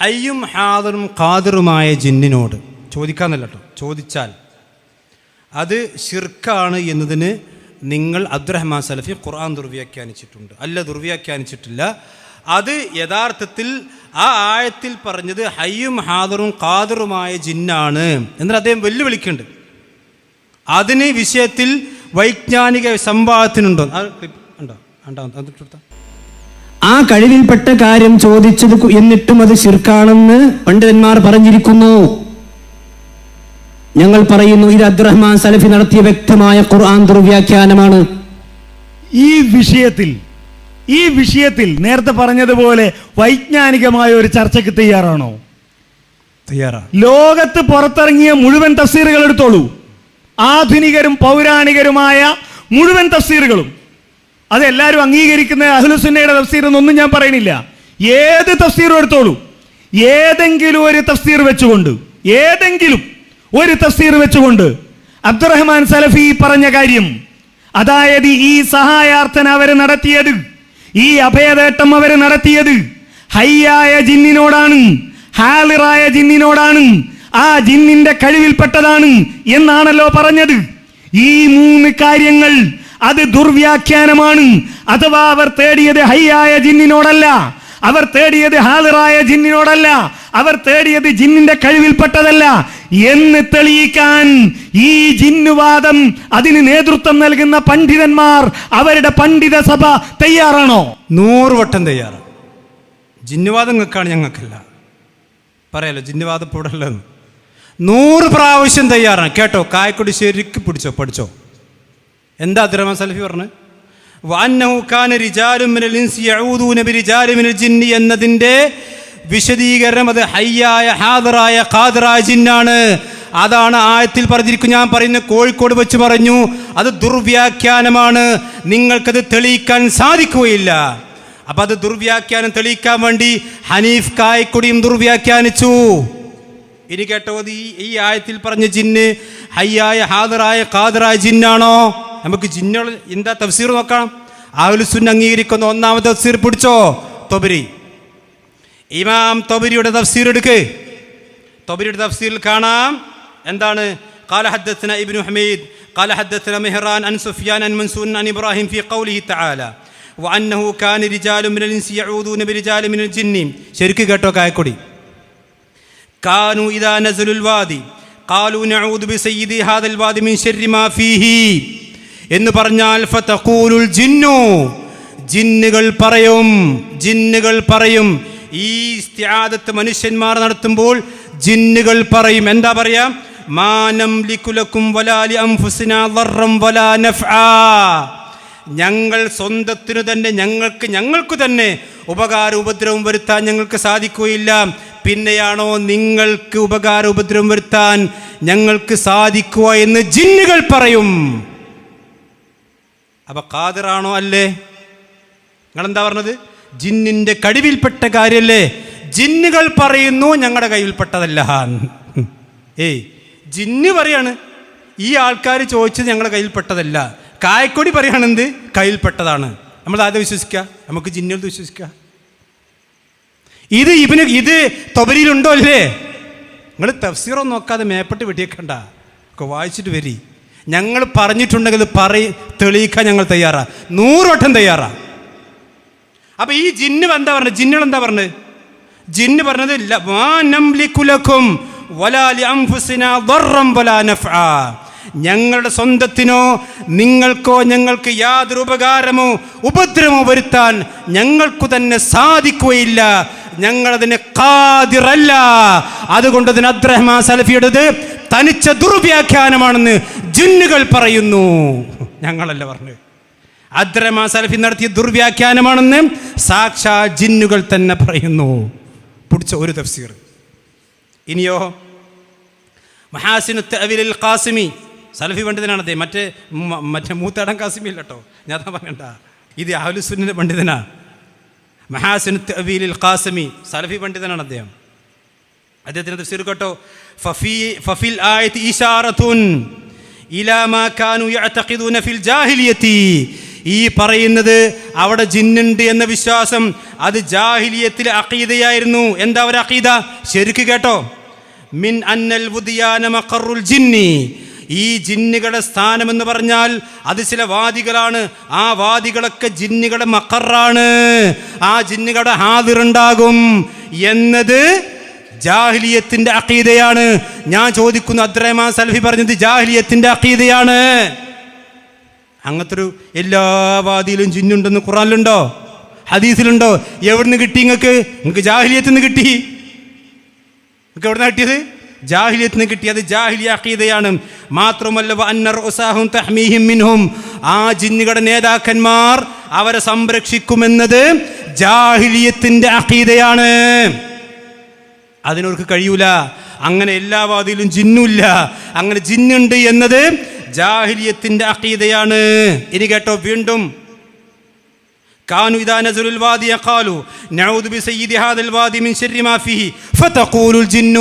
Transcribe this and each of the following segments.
ഹയ്യും ഹാദറും ഖാദറുമായ ജിന്നിനോട് ചോദിക്കാന്നല്ല കേട്ടോ ചോദിച്ചാൽ അത് ഷിർക്കാണ് എന്നതിന് നിങ്ങൾ അബ്ദുറഹ്മാൻ സലഫി ഖുർആൻ ദുർവ്യാഖ്യാനിച്ചിട്ടുണ്ട്. അല്ല ദുർവ്യാഖ്യാനിച്ചിട്ടില്ല. അത് യഥാർത്ഥത്തിൽ ആ ആയത്തിൽ പറഞ്ഞത് ഹയ്യും ഹാദറും ഖാദറുമായ ജിന്നാണ് എന്നാൽ അദ്ദേഹം വെല്ലുവിളിക്കുന്നുണ്ട്. അതിന് വിഷയത്തിൽ വൈജ്ഞാനിക സംവാദത്തിനുണ്ടോ? ഉണ്ടോ? ഉണ്ടോ അത് ഇട്ടെടുത്താ. ആ കഴിവിൽപ്പെട്ട കാര്യം ചോദിച്ചത് എന്നിട്ടും അത് ശിർക്കാണെന്ന് പണ്ഡിതന്മാർ പറഞ്ഞിരിക്കുന്നു. ഞങ്ങൾ പറയുന്നു ഇത് അബ്ദുറഹ്മാൻ സലഫി നടത്തിയ വ്യക്തമായ ഖുർആൻ ദുർവ്യാഖ്യാനമാണ്. ഈ വിഷയത്തിൽ ഈ വിഷയത്തിൽ നേരത്തെ പറഞ്ഞതുപോലെ വൈജ്ഞാനികമായ ഒരു ചർച്ചയ്ക്ക് തയ്യാറാണോ? തയ്യാറാ. ലോകത്ത് പുറത്തിറങ്ങിയ മുഴുവൻ തഫ്സീറുകൾ എടുത്തോളൂ. ആധുനികരും പൗരാണികരുമായ മുഴുവൻ തഫ്സീറുകളും. അത് എല്ലാവരും അംഗീകരിക്കുന്ന അഹ്ലുസുന്നയുടെ തഫ്സീർ എന്നൊന്നും ഞാൻ പറയണില്ല ഏത് തഫ്സീറും എടുത്തോളൂ. ഏതെങ്കിലും ഒരു തഫ്സീർ വെച്ചുകൊണ്ട് ഏതെങ്കിലും ഒരു തഫ്സീർ വെച്ചുകൊണ്ട് അബ്ദുറഹ്മാൻ സലഫി പറഞ്ഞ കാര്യം അതായത് ഈ സഹായാർത്ഥന അവർ നടത്തിയത് ഈ അഭയതേട്ടം അവർ നടത്തിയത് ഹയ്യായ ജിന്നിനോടാണ് ഹാലിറായ ജിന്നിനോടാണ് ആ ജിന്നിന്റെ കഴിവിൽപ്പെട്ടതാണ് എന്നാണല്ലോ പറഞ്ഞത്. ഈ മൂന്ന് കാര്യങ്ങൾ അത് ദുർവ്യാഖ്യാനമാണ്. അഥവാ അവർ തേടിയത് ഹയ്യായ ജിന്നിനോടല്ല അവർ തേടിയത് ഹാലിറായ ജിന്നിനോടല്ല അവർ തേടിയത് ജിന്നിന്റെ കഴിവിൽപ്പെട്ടതല്ല. എന്ന് തെളിയിക്കാൻ ഈ ജിന്നുവാദം അതിന് നേതൃത്വം നൽകുന്ന പണ്ഡിതന്മാർ അവരുടെ പണ്ഡിത സഭ തയ്യാറാണോ? നൂറ് വട്ടം തയ്യാറ് ജിന്നുവാദം നിങ്ങൾക്കാണ് ഞങ്ങൾക്കല്ല. പറയാലോ ജിന്നുവാദം ഇവിടെ നൂറ് പ്രാവശ്യം തയ്യാറാണ്. കേട്ടോ കായക്കുടി ശരിക്ക് പിടിച്ചോ പഠിച്ചോ. എന്താ അബ്ദുറഹ്മാൻ സലഫി പറഞ്ഞു? എന്നതിന്റെ വിശദീകരണം അത് ഹയ്യായ ഹാദറായ ഖാദറായ ജിന്നാണ്. അതാണ് ആയത്തിൽ പറഞ്ഞിരിക്കും ഞാൻ പറയുന്ന കോഴിക്കോട് വെച്ച് പറഞ്ഞു. അത് ദുർവ്യാഖ്യാനമാണ്. നിങ്ങൾക്കത് തെളിയിക്കാൻ സാധിക്കുകയില്ല. അപ്പൊ അത് ദുർവ്യാഖ്യാനം തെളിയിക്കാൻ വേണ്ടി ഹനീഫ് കായക്കൊടിയും ദുർവ്യാഖ്യാനിച്ചു. ഇനി കേട്ടോ ഈ ആയത്തിൽ പറഞ്ഞ ജിന്ന് ഹയ്യായ ഹാദറായ ഖാദറായ ജിന്നാണോ? നമുക്ക് ജിന്നുകൾ എന്താ തഫ്സീർ നോക്കാം ആഹുലുസുൻ അംഗീകരിക്കുന്ന ഒന്നാമത്തെ തഫ്സീർ പിടിച്ചോ തൊബരി ഇമാം തൊബരിയുടെ തഫ്സീർ എടുക്ക് തൊബരിയുടെ തഫ്സീറിൽ കാണാം എന്താണ് قال حدثنا ابن حميد قال حدثنا مهران عن سفيان عن منصور عن ابراهيم في قوله تعالى وانه كان رجال من الانس يعوذون برجال من الجن ശരിക്ക് കേട്ടോ കായക്കൊടി كانوا إذا نزلوا الوادي قالوا نعوذ بسيد هذا الوادي من شر ما فيه എന്ന് പറഞ്ഞാൽ ഫതഖൂലുൽ ജിന്നു. ജിന്നുകൾ പറയും ജിന്നുകൾ പറയും. ഈ ഇസ്തിആദത്ത് മനുഷ്യന്മാർ നടത്തുമ്പോൾ ജിന്നുകൾ പറയും. എന്താ പറയാ? മാനം ലിക്കുലക്കും വലാലി അംഫുസിന ദർറം വലാ നഫ്ആ. ഞങ്ങൾ സ്വന്തത്തിനു തന്നെ ഞങ്ങൾക്ക് ഞങ്ങൾക്ക് തന്നെ ഉപകാര ഉപദ്രവം വരുത്താൻ ഞങ്ങൾക്ക് സാധിക്കുകയില്ല. പിന്നെയാണോ നിങ്ങൾക്ക് ഉപകാര ഉപദ്രവം വരുത്താൻ ഞങ്ങൾക്ക് സാധിക്കുക എന്ന് ജിന്നുകൾ പറയും. അപ്പൊ കാതിറാണോ അല്ലേ? നിങ്ങൾ എന്താ പറഞ്ഞത്? ജിന്നിന്റെ കഴിവിൽപ്പെട്ട കാര്യമല്ലേ ജിന്നുകൾ പറയുന്നു ഞങ്ങളുടെ കയ്യിൽപ്പെട്ടതല്ല. ഏയ് ജിന്ന് പറയാണ് ഈ ആൾക്കാർ ചോദിച്ചത് ഞങ്ങളുടെ കയ്യിൽപ്പെട്ടതല്ല. കായക്കൊടി പറയുകയാണെന്ത് കയ്യിൽപ്പെട്ടതാണ്. നമ്മൾ ആദ്യം വിശ്വസിക്കുക നമുക്ക് ജിന്നുകൾ വിശ്വസിക്കുക ഇത് ഇവന് ഇത് തൊബരിയിലുണ്ടോ അല്ലേ? നിങ്ങൾ തഫ്സീറൊന്നും നോക്കാതെ മേപ്പെട്ട് വെട്ടിയേക്കണ്ട. വായിച്ചിട്ട് വരി. ഞങ്ങൾ പറഞ്ഞിട്ടുണ്ടെങ്കിൽ പറയ തെളിയിക്കാൻ ഞങ്ങൾ തയ്യാറാ. നൂറോട്ടം വട്ടം തയ്യാറാ. അപ്പൊ ഈ ജിന്ന് എന്താ പറഞ്ഞത്? ജിന്നുകൾ എന്താ പറഞ്ഞത്? ജിന്ന് പറഞ്ഞത്. ഞങ്ങളുടെ സ്വന്തത്തിനോ നിങ്ങൾക്കോ ഞങ്ങൾക്ക് യാതൊരു ഉപകാരമോ ഉപദ്രവമോ വരുത്താൻ ഞങ്ങൾക്കു തന്നെ സാധിക്കുകയില്ല. ഞങ്ങളതിന് കാതിറല്ല അതുകൊണ്ട് അതിന് അബ്രഹ്മ സലഫിയുടേത് തനിച്ച ദുർവ്യാഖ്യാനമാണെന്ന് ജിന്നുകൾ പറയുന്നു. ഞങ്ങളല്ല പറഞ്ഞു അദ്രമാ സലഫി നടത്തിയ ദുർവ്യാഖ്യാനമാണെന്ന് സാക്ഷാ ജിന്നുകൾ തന്നെ പറയുന്നു. പിടിച്ച ഒരു തഫ്സീർ. ഇനിയോ മഹാസിനു അവിൽ ഖാസിമി. സലഫി പണ്ഡിതനാണ് അദ്ദേഹം മറ്റേ മറ്റേ മൂത്തടം കാസിമി ഇല്ല കേട്ടോ ഞാൻ അതാ പറയണ്ട. ഇത് അഹലുസുന്നിന്റെ പണ്ഡിതനാ. മഹാസിനു അവിൽ ഖാസിമി. സലഫി പണ്ഡിതനാണ് അദ്ദേഹം. അദ്ദേഹത്തിന് തഫ്സീർ കേട്ടോ. ഫഫി ഫഫിൽ ആയത്ത് ഇശാറത്തുൻ. ഈ പറയുന്നത് അവിടെ ജിന്നുണ്ട് എന്ന വിശ്വാസം അത് ജാഹിലിയത്തിലെ അഖീദയായിരുന്നു. എന്താ ഒരു അഖീദ? ശരിക്ക് കേട്ടോ. മിൻ അന്നൽ ജിന്നി. ഈ ജിന്നുകളുടെ സ്ഥാനം എന്ന് പറഞ്ഞാൽ അത് ചില വാദികളാണ്. ആ വാദികളൊക്കെ ജിന്നുകളുടെ മക്കറാണ് ആ ജിന്നുകളുടെ ഹാദിറുണ്ടാകും. എന്നത് ജാഹിലിയത്തിന്റെ അക്കീതയാണ് ഞാൻ ചോദിക്കുന്നു അദ്രഹ്മാൻ സൽഫി പറഞ്ഞത് ജാഹിലിയത്തിന്റെ അക്കീതയാണ് അങ്ങനത്തെ ഒരു എല്ലാ വാദിയിലും ജിന്നുണ്ടെന്ന് ഖുറാനിലുണ്ടോ ഹദീസിലുണ്ടോ? എവിടുന്ന് കിട്ടി നിങ്ങൾക്ക് നിങ്ങൾക്ക് ജാഹിലിയത്തിൽ നിന്ന് കിട്ടി. നിങ്ങൾക്ക് എവിടെ കിട്ടിയത്? ജാഹിലിയത്തിൽ നിന്ന് കിട്ടിയത് ജാഹിലിയ അഖീദയാണ്. മാത്രമല്ല മിൻഹും. ആ ജിന്നുകളുടെ നേതാക്കന്മാർ അവരെ സംരക്ഷിക്കുമെന്നത് ജാഹിലിയത്തിന്റെ അഖീദയാണ്. അതിനവർക്ക് കഴിയൂല അങ്ങനെ എല്ലാ വാദിയിലും ജിന്നുമില്ല അങ്ങനെ ജിന്നുണ്ട് എന്നത് ജാഹിലിയത്തിന്റെ അഖീദയാണ് ഇനി കേട്ടോ വീണ്ടും كانوا إذا نزلوا الوادي قالوا نعوذ بسيد هذا الوادي من شر ما فيه فتقول الجن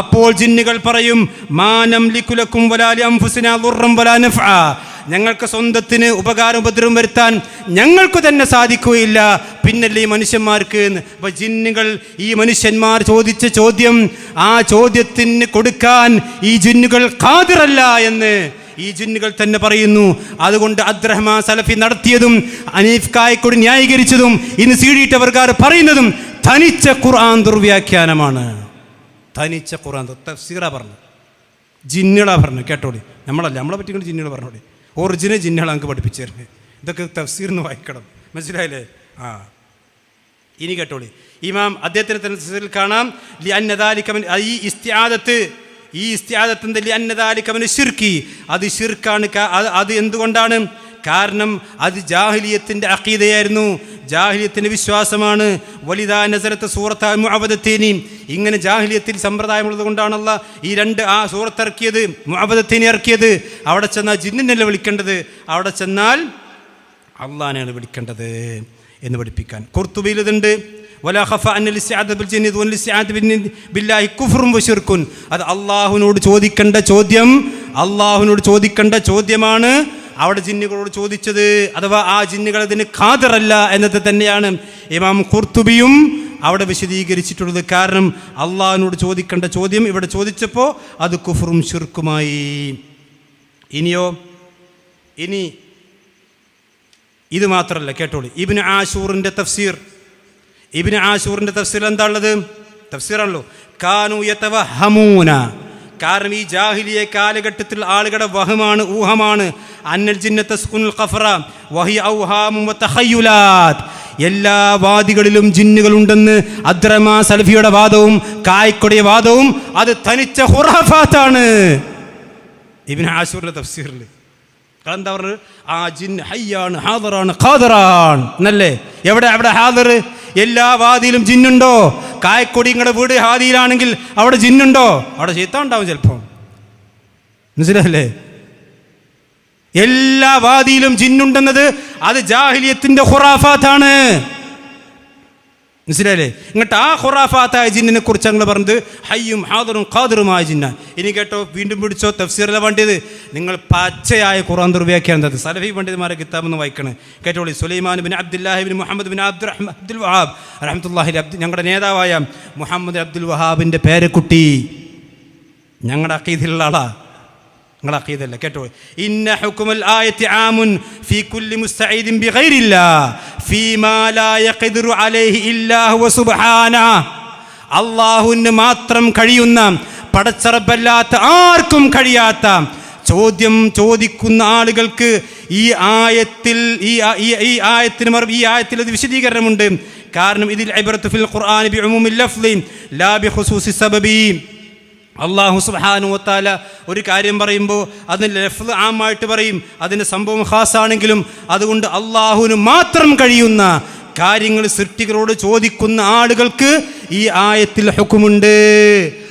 അപ്പോൾ ജിന്നുകൾ പറയും മാ നംലിക്കു ലക്കും വലാ ലിഅൻഫുസിനാ ദുർറൻ വലാ നഫ്ആ ഞങ്ങൾക്ക് സ്വന്തത്തിന് ഉപകാരം ഉപദ്രവം വരുത്താൻ ഞങ്ങൾക്ക് തന്നെ സാധിക്കുകയില്ല. പിന്നല്ലേ ഈ മനുഷ്യന്മാർക്ക് അപ്പോൾ അപ്പൊ ജിന്നുകൾ ഈ മനുഷ്യന്മാർ ചോദിച്ച ചോദ്യം ആ ചോദ്യത്തിന് കൊടുക്കാൻ ഈ ജിന്നുകൾ കാതിറല്ല എന്ന് ഈ ജിന്നുകൾ തന്നെ പറയുന്നു. അതുകൊണ്ട് അബ്ദുറഹ്മാൻ സലഫി നടത്തിയതും അനീഫ് കായക്കൊടി ന്യായീകരിച്ചതും ഇന്ന് സീഡിയിട്ടവർക്കാർ പറയുന്നതും തനിച്ച ഖുർആൻ ദുർവ്യാഖ്യാനമാണ്. തനിച്ച ഖുർആൻ തഫ്സീറ പറഞ്ഞു ജിന്നുകളാ പറഞ്ഞു കേട്ടോടി നമ്മളല്ല. നമ്മളെ പറ്റിക്കൊണ്ട് ജിന്നുകൾ പറഞ്ഞോടി ഒറിജിനൽ ജിന്നുകൾ നമുക്ക് പഠിപ്പിച്ചു തരുന്നത് ഇതൊക്കെ തഫ്സീർന്ന് വായിക്കണം. മനസ്സിലായില്ലേ? ആ. ഇനി കേട്ടോളി. ഇമാം അദ്ദേഹത്തിന് തഫ്സീറിൽ കാണാം. ലി അന്നദാലിക്കവൻ ഈ ഇസ്തിയാദത്ത് ഈ ഇസ്ത്യാദത്തിന്റെ ലി അന്നദാലിക്കവന് ശിർക്കി. അത് ശിർക്കാണ് അത് എന്തുകൊണ്ടാണ്? കാരണം അത് ജാഹിലിയത്തിന്റെ അക്കീതയായിരുന്നു ജാഹിലിയത്തിന്റെ വിശ്വാസമാണ്. വലിതാ നസരത്ത് സൂറത്ത് മുഅബദത്തേനി ഇങ്ങനെ ജാഹിലിയത്തിൽ സമ്പ്രദായമുള്ളത് കൊണ്ടാണല്ല ഈ രണ്ട് ആ സൂറത്ത് ഇറക്കിയത് മുഅബദത്തേനി ഇറക്കിയത്. അവിടെ ചെന്നാൽ ജിന്നിനല്ല വിളിക്കേണ്ടത്? അവിടെ ചെന്നാൽ അള്ളാനെയാണ് വിളിക്കേണ്ടത് എന്ന് പഠിപ്പിക്കാൻ. കുർത്തുബയിൽ അത് അള്ളാഹുവിനോട് ചോദിക്കേണ്ട ചോദ്യം അള്ളാഹുവിനോട് ചോദിക്കേണ്ട ചോദ്യമാണ്. അവിടെ ജിന്നുകളോട് ചോദിച്ചത് അഥവാ ആ ജിന്നുകൾ അതിന് ഖാദറല്ല എന്നത് തന്നെയാണ്. ഇമാം കുർത്തുബിയും അവിടെ വിശദീകരിച്ചിട്ടുള്ളത് കാരണം അള്ളാഹിനോട് ചോദിക്കേണ്ട ചോദ്യം ഇവിടെ ചോദിച്ചപ്പോൾ അത് കുഫറും ഷിർക്കുമായി ഇനിയോ? ഇനി ഇത് മാത്രമല്ല കേട്ടോളൂ. ഇബിന് ആശൂറിന്റെ തഫ്സീർ. ഇബിന് ആശൂറിന്റെ തഫ്സീർ എന്താ ഉള്ളത്? തഫ്സീറാണല്ലോ. യതവഹമൂന. കാരണം ഈ ജാഹിലിയ കാലഘട്ടത്തിൽ ആളുകളുടെ വഹമാണ് ഊഹമാണ്. അന്നൽ ജിന്നത്ത സ്കുനുൽ ഖഫറ വഹി ഔഹാമും വതഖയ്യുലാത്ത് എല്ലാ വാദികളിലും ജിന്നുകളുണ്ടെന്ന് അദ്രമാ സൽഫിയുടെ വാദവും കായ്ക്കൊടിയ വാദവും അത് തനിച്ച ഹുറാഫാത്താണ് ഇബിൻ ആഷൂറിന്റെ തഫ്സീറിൽ. എന്താ പറഞ്ഞത്? ആ ജിൻ ഹയ്യാണ് ഹാദറാണ് ഖാദറാണ്. എന്നല്ലേ? എവിടെ അവിടെ ഹാദർ? എല്ലാ വാദിയിലും ജിന്നുണ്ടോ? കായക്കൊടി നിങ്ങളുടെ വീട് ഹാദിയിലാണെങ്കിൽ അവിടെ ജിന്നുണ്ടോ? അവിടെ ചീത്ത ഉണ്ടാവും ചിലപ്പോൾ മനസ്സിലായില്ലേ? എല്ലാ വാദിയിലും ജിന്നുണ്ടെന്നത് അത് ജാഹിലിയത്തിന്റെ ഖുറാഫാത്താണ്. മനസ്സിലായില്ലേ? ഇങ്ങോട്ട് ആ ഖുറാഫാത്തായ ജിന്നിനെ കുറിച്ച് ഞങ്ങൾ പറഞ്ഞത് ഹയ്യും ഹാദറും ഖാദറുമായ ജിന്ന ഇനി കേട്ടോ വീണ്ടും പിടിച്ചോ തഫ്സീറിലെ വേണ്ടിയത് നിങ്ങൾ പച്ചയായ ഖുറാൻ ദുർവ്യാഖ്യാനത് സലഫി പണ്ഡിതന്മാരെ കിതാബെന്ന് വായിക്കണേ. കേട്ടോളി Sulaiman bin Abdullahi bin Muhammad bin Abdul Abdul Wahhab റഹ്മത്തുല്ലാഹി അബ്ദു ഞങ്ങളുടെ നേതാവായ മുഹമ്മദ് അബ്ദുൽ വഹാബിന്റെ പേരക്കുട്ടി. ഞങ്ങളുടെ അക്കീതിലുള്ള ആളാ. നിങ്ങൾ അക്കീതല്ല കേട്ടോ? ഇന്ന ഹുക്കുമൽ ആയത്തി ആമുൻ ഫീ കുല്ലി മുസ്തഈദിൻ ബിഗൈരില്ലാ ഫീമാ ലാ യഖ്ദിറു അലൈഹി ഇല്ലാ ഹുവ സുബ്ഹാന. അല്ലാഹുവിന് മാത്രം കഴിയുന്ന പടച്ചറപ്പല്ലാത്ത ആർക്കും കഴിയാത്ത ചോദ്യം ചോദിക്കുന്ന ആളുകൾക്ക് ഈ ആയത്തിൽ ഈ ഈ ആയത്തിന് മറു ഈ ആയത്തിൽ ഒരു വിശദീകരണമുണ്ട്. കാരണം ഇതിൽ ഇബ്രത്തു ഫിൽ ഖുർആൻ ബി ഉമൂമിൽ ലഫ്ലി ലാ ബി ഖുസൂസി സബബി. അള്ളാഹു സുബ്ഹാനഹു വത്താല ഒരു കാര്യം പറയുമ്പോൾ അതിന് ലഫ് ആമായിട്ട് പറയും. അതിന്റെ സംഭവം ഖാസാണെങ്കിലും അതുകൊണ്ട് അള്ളാഹുവിന് മാത്രം കഴിയുന്ന കാര്യങ്ങൾ സൃഷ്ടികളോട് ചോദിക്കുന്ന ആളുകൾക്ക് ഈ ആയത്തിൽ ഹുക്കുമുണ്ട്.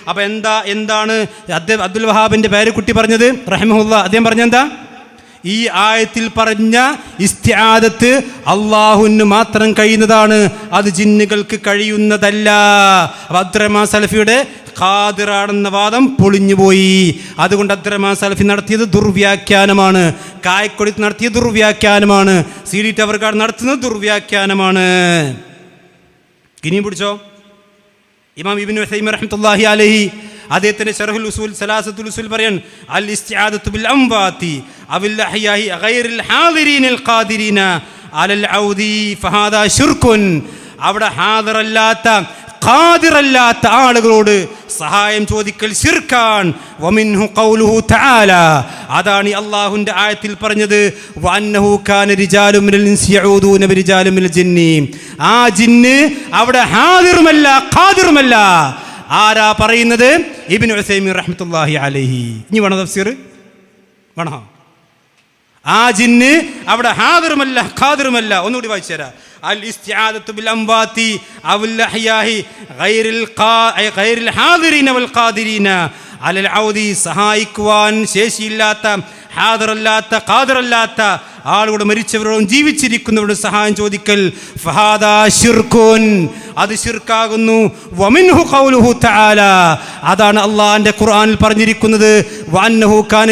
അപ്പം എന്താ എന്താണ്? അബ്ദുൽ വഹാബിന്റെ പേരക്കുട്ടി പറഞ്ഞത്? റഹിമഹുല്ല അദ്ദേഹം പറഞ്ഞെന്താ ഈ ആയത്തിൽ പറഞ്ഞ ഇസ്ത്യാദത്ത് അള്ളാഹുവിന് മാത്രം കഴിയുന്നതാണ്. അത് ജിന്നുകൾക്ക് കഴിയുന്നതല്ല. അബ്ദുറഹ്മാൻ സലഫിയുടെ ഖാദിറാണെന്ന വാദം പൊളിഞ്ഞുപോയി. അതുകൊണ്ട് അബ്ദുറഹ്മാൻ സലഫി നടത്തിയത് ദുർവ്യാഖ്യാനമാണ്. കായക്കൊടി നടത്തിയ ദുർവ്യാഖ്യാനമാണ്. സി ഡി ടവർക്കാട് നടത്തുന്നത് ദുർവ്യാഖ്യാനമാണ്. ഇനിയും പിടിച്ചോ? ഇമാം ഇബിൻ വസൈം റഹ്മത്തുള്ളാഹി അലഹി അദ്ദേഹത്തിന്റെ ശർഹുൽ ഉസൂൽ സലാസത്തുൽ ഉസൂൽ പറയാൻ അൽ ഇസ്തിആദത്തു ബിൽ അംവാതി അവിൽ അഹ്യാഹി ഗൈറിൽ ഹാദിരീനിൽ ഖാദിരീന അലൽ ഔദി ഫഹാദാ ശുർക്കുൻ അവിടെ ഹാദിറല്ലാത്ത ഖാദിറല്ലാത്ത ആളുകളോട് സഹായം ചോദിക്കൽ ശിർക്കാൻ വമിൻഹു ഖൗലുഹു തആല. അതാണ് അള്ളാഹുവിന്റെ ആയത്തിൽ പറഞ്ഞത്. വഅന്നഹു കാന റിജാലും മിനൽ ഇൻസി യഊദൂന ബിരിജാലും മിനൽ ജിന്നി. ആ ജിന്ന് അവിടെ ഹാദിറുമല്ല ഖാദിറുമല്ല. ആരാ പറയുന്നത്? ഇബ്നു ഉസൈമി റഹ്മത്തുള്ളാഹി അലൈഹി. ഇനി വേണോ തഫ്സീർ? വേണോ? ആ ജിന്ന് അവിടെ ഹാദിറുമല്ല ഖാദിറുമല്ല. ഒന്നുകൂടി വായിച്ചു തരാം. സഹായിക്കുവാൻ ശേഷിയില്ലാത്ത ഹാദറല്ലാത്ത ഖാദറല്ലാത്ത ആളുകൂടെ മരിച്ചവരോടും ജീവിച്ചിരിക്കുന്നവരോടും സഹായം ചോദിക്കൽ അത് ശിർക്കാകുന്നു. വമിൻഹു ഖൗലുഹു തആല. അതാണ് അള്ളാഹിന്റെ ഖുർആനിൽ പറഞ്ഞിരിക്കുന്നത്. കാന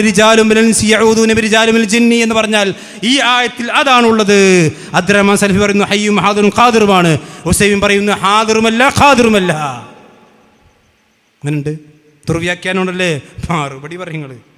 എന്ന് പറഞ്ഞാൽ ഈ ആയത്തിൽ അതാണുള്ളത്. അബ്ദുറഹ്മാൻ സലഫി പറയുന്നു ഹയ്യും ഹാദറും ഖാദിറുമാണ്. ഹുസൈൻ പറയുന്നു ഹാദിറുമല്ല ഖാദിറുമല്ല. അങ്ങനുണ്ട് ദുർവ്യാഖ്യാനമുണ്ടല്ലേ മറുപടി പറയുന്നത്